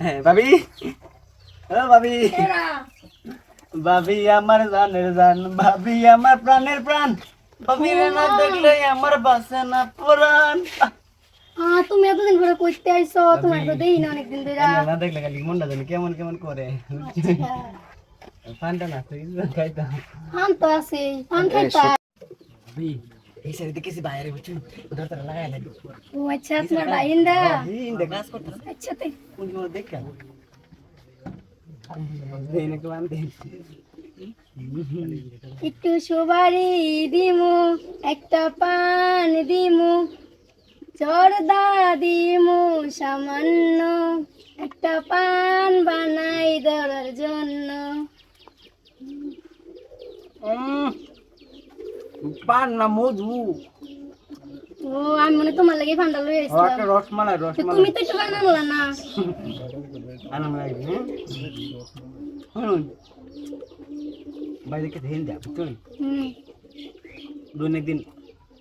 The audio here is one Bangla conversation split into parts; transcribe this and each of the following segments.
হ্যাঁ ভাবি। ও ভাবি। ভাবি আমার জানের জান ভাবি আমার প্রাণের প্রাণ। ভাবি রে না দেখলে আমার বাসে না প্রাণ। হ্যাঁ তুমি এতদিন পরে কইতে আইছো তোমার তো দেই না অনেকদিন ধরে না দেখলে খালি মনটা জানি কেমন কেমন করে। পানটা না তুই খাইতাম। ফান তো আছে ফান খাইতা ভাবি এই সাইডে দেখেছি বাইরে বুঝছি উধার তারা লাগাই লাগে ও আচ্ছা তোমার বাইন্দা ইন্দে? কাজ করতে আচ্ছা তে কোন কোন দেখ দেন একটু একটু সুবারি দিমু একটা পান দিমু জর্দা দিমু সামান্য। একটা পান বানাই দেওয়ার জন্য পান না মধু। ও আমি মনে তোমার লাগে ফান্ডা লই আইছিলাম রসমালাই রসমালাই। তুমি তো একটু বানালা না। আনাম লাগবে বাইরে কে ধ্যান দেয়া বুঝছেন হুম। দুন একদিন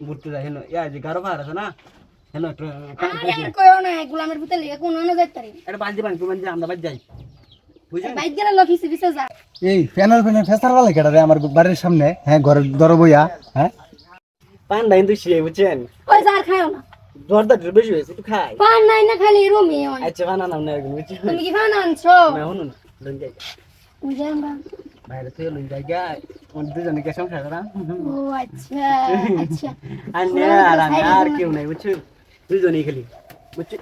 ঘুরতে যাই হেন ইয়া যে গারো ভার আছে না? হেন আরে আর কইও না গোলামের ভিতরে কোন না যাইতে পারি? এটা বালতি বালতি মানে আমরা বাজ যাই। এই ফ্যানের ফ্যানের ফেসার वाला কেডা রে আমার বাড়ির সামনে? হ্যাঁ ঘরের দর বইয়া হ্যাঁ? পান নাই কিন্তু শিয়ে বুঝছেন? ওই যার খাও না। জর্দা বেশি হয়েছে একটু খাই। পান নাই না খালি রুমি হয় আচ্ছা বানানো না একদম বুঝছেন? তুমি কি ফান আনছো? না শুনুন লন যাই বুঝলাম না বাইরে থেকে লন যাই গা আমাদের দুজনে কে সংসার করা? ও আচ্ছা আচ্ছা। আর না আর কেউ নাই বুঝছেন? দুজনেই খালি বুঝছেন?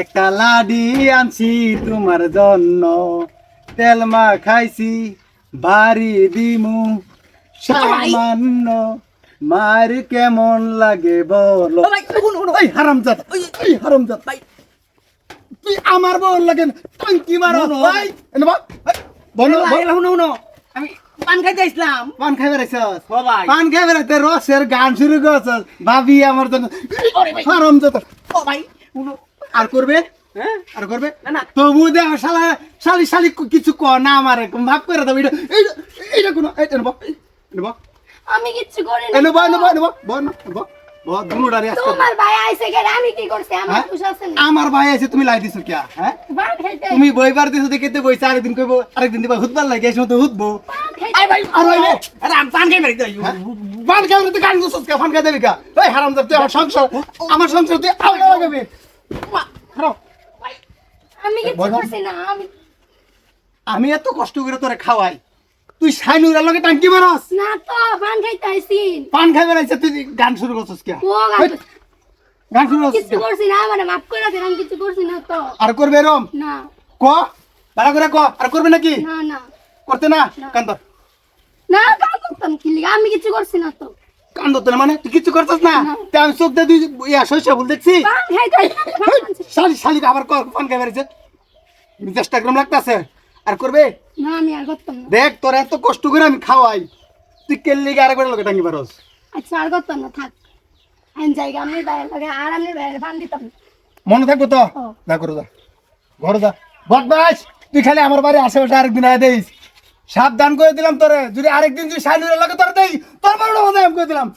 একটা লাডি আনছি তোমার জন্য। তেল মা খাইছি বাড়ি দিমু। সামান্য মার কেমন লাগে বলো? ওই হারামজাদা ওই হারামজাদা। ভাই। তুই আমার বল লাগে টাঙ্কি মারো ভাই। এনে বা বল শুনো শুনো আমি পান খাইতে আসলাম। পান খাই বেড়াইছস? পান খাই বেড়াইতে রসের গান শুরু করছস ভাবি আমার জন্য। হারামজাদা। ও ভাই আর করবে? হ্যাঁ? আর করবে? না না। তবু দেখ শালা শালি শালি কিছু ক না আমারে ভাব করে দাও এটা এইটা কোনো এইটা নেব নেব আমি কিচ্ছু করি না নেব নেব নেব বল না নেব আমার ভাই আছে তুমি লাই দিছো কিয়া হ্যাঁ? তুমি বইবার দিছো দেখতে বইছ আরেকদিন কইব আরেকদিন দিবা হুদবার লাগে এসে তো হুদবো আই ভাই আর ভাই আরে আমি পান খাই তো দোসস কা খাই দেবি কা ওই হারাম তুই আমার সংসার আমার সংসার তুই লাগাবি না আমি আমি এত কষ্ট করে তোরে খাওয়াই। তুই সাইনুরের লগে টাঙ্কি মারস? না তো পান খাইতে আইছি পান খাই বেড়াইছে তুই গান শুরু করছিস কে? গান শুরু করছিস কিচ্ছু করছি না মানে মাফ করে দেন আমি কিছু করছি না তো। আর করবে এরম? না। ক? ভাড়া করে ক? আর করবে নাকি? না না। করতে না? কান্দ না কাম করতাম কি লিগা? আমি কিছু করছি না তো। কান্দ তো না মানে? তুই কিছু করছিস না? তে আমি চোখ দিয়ে দুই ইয়া শস্য বল দেখছি। পান খাইতে শালি শালি আবার কর পান খাই বেড়াইছে চেষ্টা গ্রাম লাগতেছে। আর করবে? না আমি আর করতাম না। দেখ তোর এত কষ্ট করে আমি খাওয়াই। তুই কেল্লি গিয়ে আরেকবার লোকে টাঙ্গি পারস আচ্ছা আর করতাম না থাক। জায়গা আমি বাইরে লাগে আর আমি বাইরে পান দিতাম না। মনে থাকব তো। যা করো যা। ঘরে যা। বদমাস তুই খালি আমার বাড়ি আশেপাশে আরেকদিন আয় দেইস সাবধান করে দিলাম তোরে। যদি আরেকদিন যদি সাইনুরের লাগে তোর দেই তোর বাড়ি মজা আমি করে দিলাম।